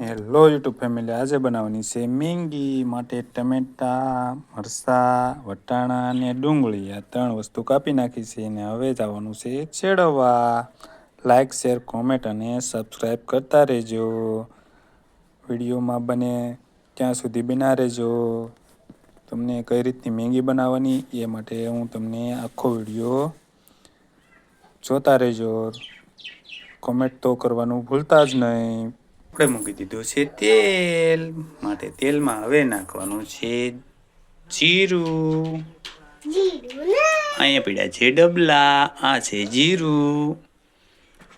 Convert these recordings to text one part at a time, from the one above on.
Hello YouTube family આજે બનાવવાની છે મેંગી માટે ટમેટા મરસા વટાણા અને ડુંગળી. આ ત્રણ વસ્તુ કાપી નાખી છે અને હવે જવાનું છે છેડવા. લાઇક શેર કોમેન્ટ અને સબસ્ક્રાઈબ કરતા રહેજો. વિડીયોમાં બને ત્યાં સુધી બના રહેજો. તમને કઈ રીતની મેંગી બનાવવાની એ માટે હું તમને આખો વીડિયો જોતા રહેજો. કોમેન્ટ તો કરવાનું ભૂલતા જ નહીં. આપણે મૂકી દીધું છે તેલ. માટે તેલમાં હવે નાખવાનું છે જીરું. અહીંયા પીડ્યા છે ડબલા, આ છે જીરું,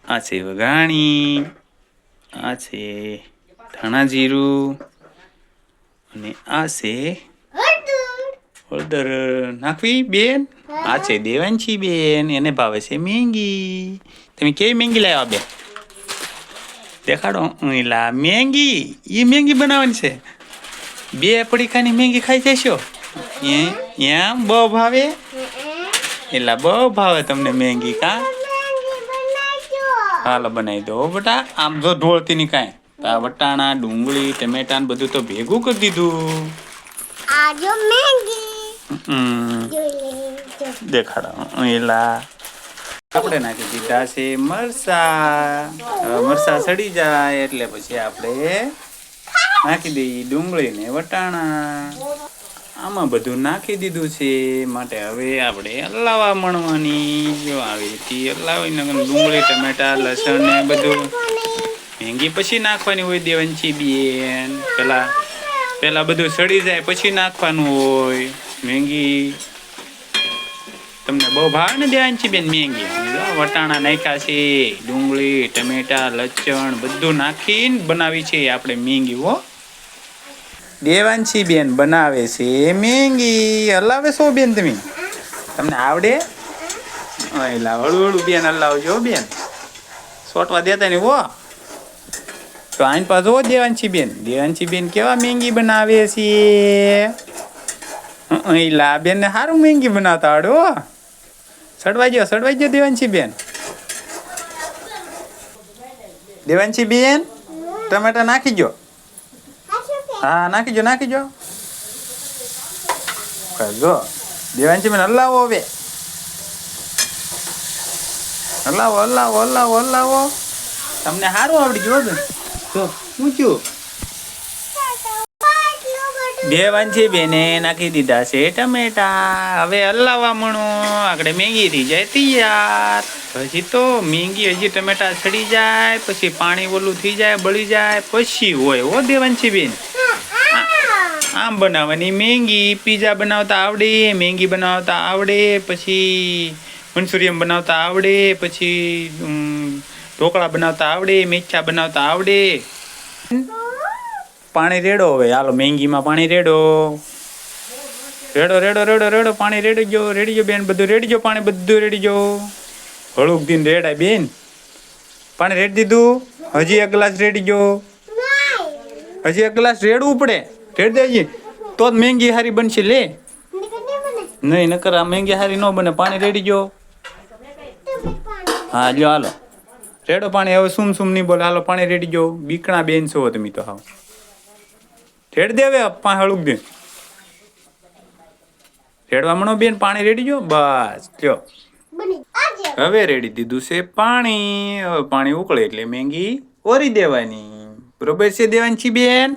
આ છે વઘાણી, આ છે ધાણા જીરું અને આ છે હળદર. નાખવી બેન? આ છે દેવાંશી બેન, એને ભાવે છે મેંગી. તમે કેવી મેંગી લાવ્યા બેન? દેખાડો. લા મેંગી. એ મેંગી બનાવવાની છે. બે પડીકાની મેંગી ખાઈ જશો એ એમ બહુ ભાવે? એલા બહુ ભાવે તમને મેંગી કા? હાલ બનાવી દો બટા. આમ જો ઢોળતી ની કાંઈ. વટાણા ડુંગળી ટમેટા ને બધું તો ભેગું કરી દીધું. દેખાડો. એલા આપણે નાખી દીધા છે મરસા મરસા સડી જાય એટલે પછી આપણે નાખી દઈએ ડુંગળી ને વટાણા. આમાં બધું નાખી દીધું છે. માટે હવે આપણે હલાવા મણવાની જો આવી હતી હલાવી નાખવાનું ડુંગળી, ટમેટા, લસણ ને બધું મેંગી પછી નાખવાની હોય દેવંશી બેન. પેલા પેલા બધું સડી જાય પછી નાખવાનું હોય. મેંગી તમને બહુ ભાવે ને દેવાંશી બેન મેંગી? વટાણા નાખ્યા છે, ડુંગળી, ટમેટા, લચણ બધું નાખીને બનાવી છે આપણે મેંગી, હો. દેવાંશી બેન બનાવે છે મેંગી. હલાવે છો બેન તમે? તમને આવડે? એલા હળું હળું બેન હલાવજો બેન. સોટવા દેતા ને વો તો આઈન પાછો દેવાંશી બેન. દેવાંશી બેન કેવા મેંગી બનાવે છે? એલા બેન ને સારું મેંગી બનાવતા આડો સડવાઈ ગયો સડવાઈ ગયો દેવાંશી બેન. દેવાંશી બેન, ટમેટા નાખી ગયો હા નાખી જો નાખી જો જો દેવાંશી બેન હલાવો હવે. હલાવો હલાવો હલાવો હલાવો તમને સારું આવડી જો શું જો ઊંચું દેવાંશી બેને નાખી દીધા છે ટમેટા. હવે હલાવા મણો. આપણે મેંગી થઈ જાય તૈયાર. પછી તો મેંગી હજી ટમેટા છડી જાય, પછી પાણી ઓલું થઈ જાય, બળી જાય, પછી હોય હો દેવાંશી બેન. આમ બનાવવાની મેંગી. પીઝા બનાવતા આવડે, મેંગી બનાવતા આવડે, પછી મંચુરિયન બનાવતા આવડે, પછી ઢોકળા બનાવતા આવડે મેચા બનાવતા આવડે. પાણી રેડો હવે. હાલો, મેંગીમાં પાણી રેડો. રેડો રેડો રેડો રેડો, પાણી રેડી ગયો રેડી ગયો બેન, બધું રેડી ગયો, પાણી બધું રેડી ગયો. હળુક દિન રેડાય બેન. પાણી રેડી દીધું? હજી એક ગ્લાસ રેડી ગયો. હજી એક ગ્લાસ રેડવું પડે. રેડ દેજે. તો જ મેંગી હારી બનશે, લે. નહીં, નકર આ મેંગી હારી ન બને. પાણી રેડી ગયો. હા, લ્યો, હાલો. રેડો પાણી. હવે સુમ સુમ નહીં બોલે. હાલો, પાણી રેડી ગયો. બીકણા બેન છો તમે તો હાવ. રેડ દેવે પા હળુક દે. રેડવા મણો બેન પાણી રેડી જો? બસ લ્યો. હવે રેડી દીધું છે પાણી. હવે પાણી ઉકળે એટલે મેંગી ઓરી દેવાની. બરોબર છે દેવાંશી બેન?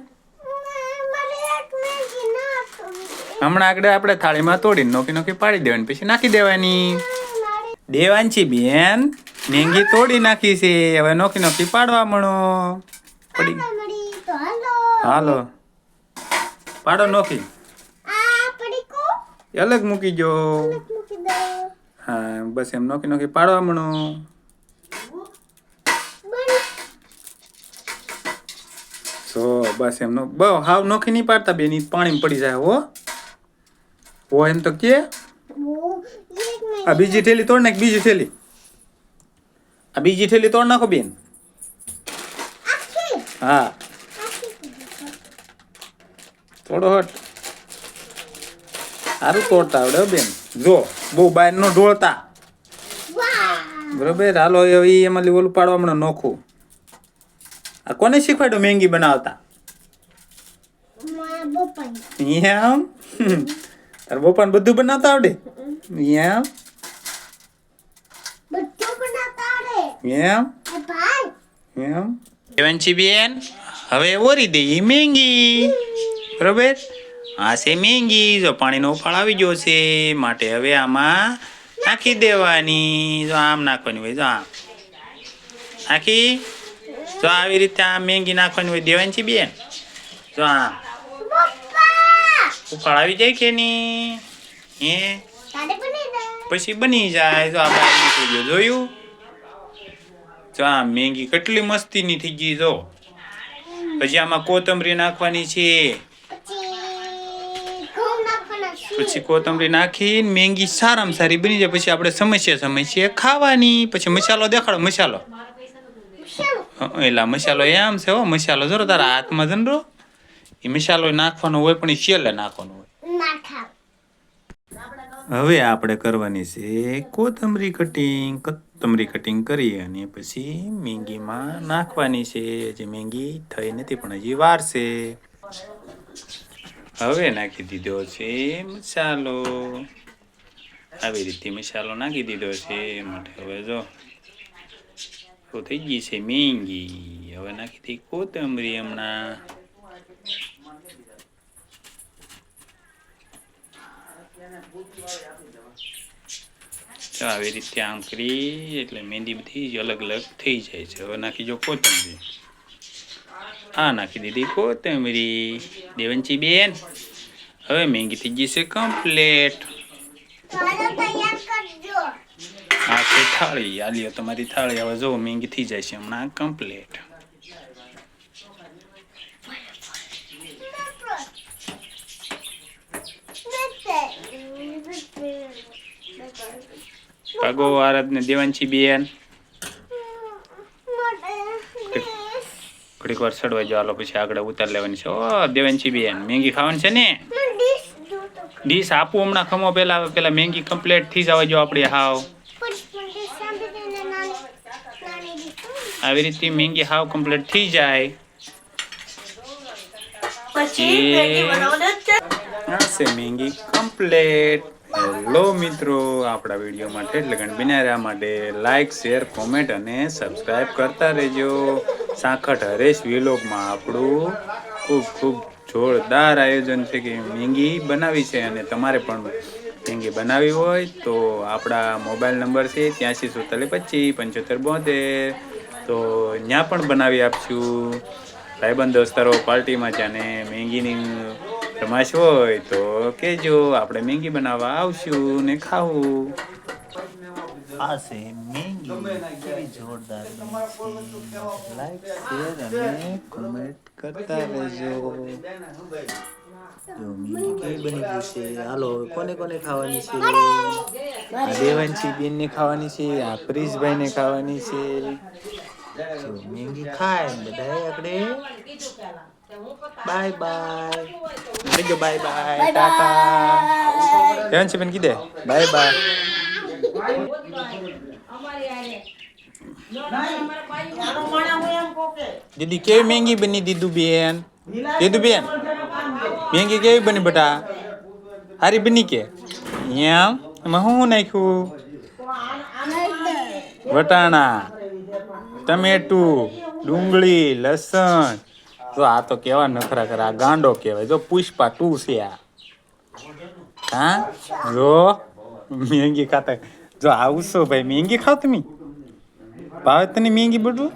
હમણાં આગળ આપણે થાળીમાં તોડીને નોકી નોકી પાડી દેવાની પછી નાખી દેવાની. દેવાંશી બેન. મેંગી તોડી નાખી છે. હવે નોકી નોકી પાડવા મણો. પડી. હાલો. પાડો નોખી. અલગ મૂકી જો હા બસ એમ નોખી નોખી પાડો હમણું. તો બસ એમ નો બહુ હાવ નોખી નહીં પાડતા બેન પાણી પડી જાય હો. હો એમ તો કે. આ બીજી થેલી તોડ નાખ બીજી થેલી. આ બીજી થેલી તોડ નાખો બેન. હા. થોડો હટ. સારું તોડતા આવડે બેન. જો બહુ બાય નો ઢોળતા. બરોબર હાલો હવે એમાં ઓલું પાડવા હમણાં નોખું. આ કોને શીખવાડ્યું મેંગી બનાવતા? એમ તાર પપ્પાને બધું બનાવતા આવડે? એમ એમ એમ દેવાંશી બેન હવે ઓરી દે મેંગી. બરોબર? આ છે મેંગી. જો પાણીનો ઉફાળ આવી ગયો છે, માટે હવે આમાં નાખી દેવાની. જો આમ નાખવાની હોય, જો આમ. નાખી? જો આવી રીતે આ મેંગી નાખવાની હોય દેવાની છે બેન. જો આમ. ઉફાળ આવી જાય કે નહીં? હે? પછી બની જાય. જો આ બહાર નીકળી ગયો, જોયું? જો આ મેંગી કેટલી મસ્તીની થઈ ગઈ, જો. પછી આમાં કોથમરી નાખવાની છે પછી ઘઉં નાખવાના છે પછી કોથમરી નાખીને મેંગી સારામાં સારી બની જાય. પછી આપણે સમસ્યા સમસ્યા ખાવાની. પછી મસાલો દેખાડો, મસાલો. એલા, મસાલો એમ છે હો, મસાલો જરો, તારા હાથમાં જનરો એ મસાલો નાખવાનો હોય પણ એ શેલે નાખવાનો હોય. હવે આપણે કરવાની છે કોથમરી કટિંગ. કોથમરી કટિંગ કરી અને પછી મેંગીમાં નાખવાની છે. હજી મેંગી થઈ નથી પણ હજી વાર છે. હવે નાખી દીધો છે મસાલો. આવી રીતે મસાલો નાખી દીધો છે માટે હવે જો તો થઈ ગઈ છે મેંગી. હવે નાખી દઈ કોથમરી હમણાં. તો આવી રીતે આમ કરી, એટલે મહેંદી બધી અલગ અલગ થઈ જાય છે. હવે નાખી જો કોથમરી. આ નાખી દીધી કોથમરી. દેવંચી બેન હવે મેંગી થઈ ગઈ છે કમ્પ્લેટ આ છે થાળી. આ લ્યો તમારી થાળી. હવે જો મેંગી થઈ જાય છે હમણાં કમ્પ્લેટ ભાગો આરાધને દેવાંશી બેન. ઘડીક વાર ચડવા જો હાલો પછી આગળ ઉતાર લેવાની છે. ઓ દેવાંશી બેન મેંગી ખાવાની છે ને? ડીશ આપું હમણાં ખમો પેલા પેલા મેંગી કમ્પ્લેટ થઈ જવા જો આપણે હાવ. આવી રીતે મેંગી હાવ કમ્પ્લેટ થઈ જાય. પછી મેંગી કમ્પ્લીટ હેલો મિત્રો, આપણા વીડિયો માટે એટલે કે બિના માટે લાઈક શેર કોમેન્ટ અને સબસ્ક્રાઈબ કરતા રહેજો. સાંખટ હરેશ વિલોગમાં આપણું ખૂબ ખૂબ જોરદાર આયોજન છે કે મેંગી બનાવી છે અને તમારે પણ મેંગી બનાવી હોય તો આપણા મોબાઈલ નંબર છે ત્યાંસી સુડતાલીસ પચીસ પંચોતેર બોતેર. તો ત્યાં પણ બનાવી આપશું. ભાઈબંધ દોસ્તારો પાર્ટીમાં ત્યાંને મેંગીની ફરમાઈશ હોય તો કેજો, આપણે મેંગી બનાવવા આવશું ને ખાવું. આ છે મેંગી. કેવી જોરદાર લાઈક શેર અને કમેન્ટ કરતા રહેજો. હાલો, કોને કોને ખાવાની છે? દેવાંશી બેન ને ખાવાની છે, આ પ્રિશભાઈ ને ખાવાની છે. મેંગી ખાય બધા આપણે બાય બાય કહેજો બાય બાય ટાટા દેવાંશી બેન કીધે બાય બાય દીદી કેવી મેંગી બની દીદુ બેન દીદુ બેન મેંગી કેવી બની બટા હારી બની કે એમ એમાં શું નાખ્યું વટાણા ટમેટું ડુંગળી લસણ જો આ તો કેવા નખરા કરે, આ ગાંડો કહેવાય. જો પુષ્પા ટુ છે આ. હા? જો, મેંગી ખાતા જો આવું છો ભાઈ, મેંગી ખાવ તમે? ભાવે તને મેંગી બધું